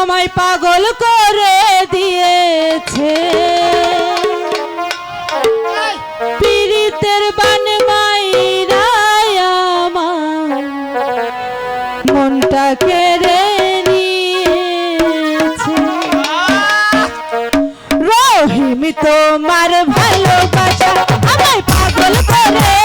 তোমায় পাগল করে দিয়েছে। পীড়িতের বান মাইরায় মনটা কেড়ে নিয়েছে। রহিম তোমার ভালোবাসা আমায় পাগল করে